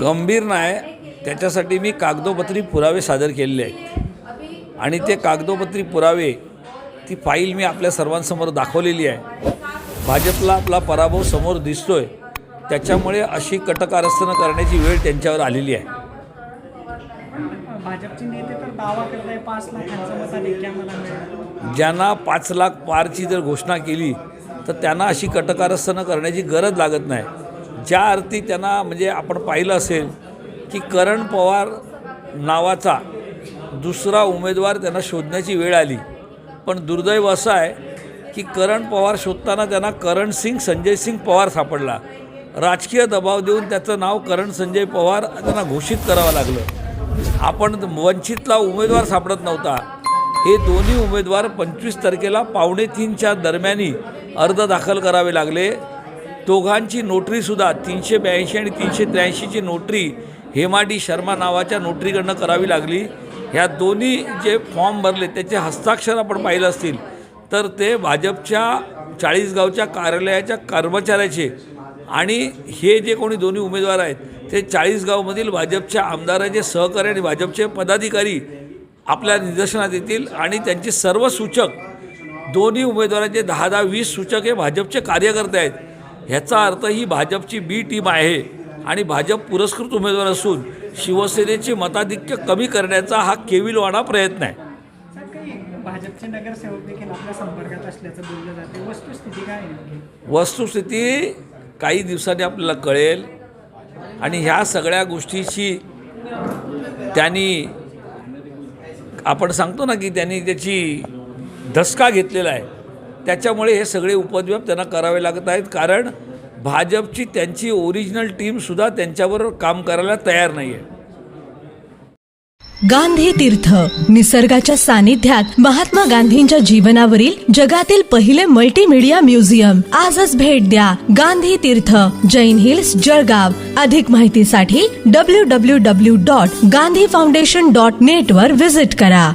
गंभीर नाही त्याच्यासाठी मी कागदोपत्री पुरावे सादर केलेले आहेत. आणि ते कागदोपत्री पुरावे ती फाईल मी आपल्या सर्वांसमोर दाखवलेली आहे. भाजपला आपला पराभव समोर दिसतोय. त्याच्यामुळे अशी कटकारस्थानं करण्याची वेळ त्यांच्यावर आलेली आहे. आहे ज्यांना पाच लाख पारची जर घोषणा केली तर त्यांना अशी कटकारस्थानं करण्याची गरज लागत नाही. ज्या अर्थी त्यांना म्हणजे आपण पाहिलं असेल की करण पवार नावाचा दुसरा उमेदवार त्यांना शोधण्याची वेळ आली. पण दुर्दैव असं आहे की करण पवार शोधताना त्यांना करण सिंग संजय सिंग पवार सापडला. राजकीय दबाव देऊन त्याचं नाव करण संजय पवार त्यांना घोषित करावं लागलं. आपण वंचितला उमेदवार सापडत नव्हता. हे दोन्ही उमेदवार पंचवीस तारखेला पावणे तीनच्या दरम्यानी अर्ज दाखल करावे लागले. दोघांची नोटरीसुद्धा तीनशे ब्याऐंशी आणि तीनशे त्र्याऐंशीची नोटरी हेमाडी शर्मा नावाच्या नोटरीकडनं करावी लागली. ह्या दोन्ही जे फॉर्म भरले त्याचे हस्ताक्षर आपण पाहिलं असतील. तर ते भाजपच्या चाळीसगावच्या कार्यालयाच्या कर्मचाऱ्याचे आणि हे जे कोणी दोन्ही उमेदवार आहेत ते चाळीसगावमधील भाजपच्या आमदाराचे सहकारी आणि भाजपचे पदाधिकारी आपल्या निदर्शनात येतील आणि त्यांचे सर्व सूचक दोन्ही उमेदवारांचे दहा दहा वीस सूचक हे भाजपचे कार्यकर्ते आहेत. ह्याचा अर्थ ही भाजपची बी टीम आहे. आणि भाजप पुरस्कृत उमेदवार असून शिवसेनेचे मताधिक्य कमी करण्याचा हा केविलवाणा प्रयत्न आहे. साहेब काही भाजपचे नगरसेवक देखील आपल्या संपर्कात असल्याचं बोललं जाते. वस्तुस्थिती काय? वस्तुस्थिती काही दिवसांनी आपल्याला कळेल. आणि ह्या सगळ्या गोष्टीची त्यांनी आपण सांगतो ना की त्यांनी त्याची धसका घेतलेला आहे. त्याच्यामुळे हे सगळे उपद्व्याप त्यांना करावे लागत आहेत कारण भाजपची त्यांची ओरिजिनल टीमसुद्धा त्यांच्याबरोबर काम करायला तयार नाही आहे गांधी तीर्थ निसर्गाच्या सानिध्यात महात्मा गांधींच्या जीवनावरील जगातील पहिले मल्टीमीडिया म्युझियम आजच भेट द्या गांधी तीर्थ जैन हिल्स जळगाव. अधिक माहितीसाठी W W W dot Gandhi foundation dot net वर विजिट करा.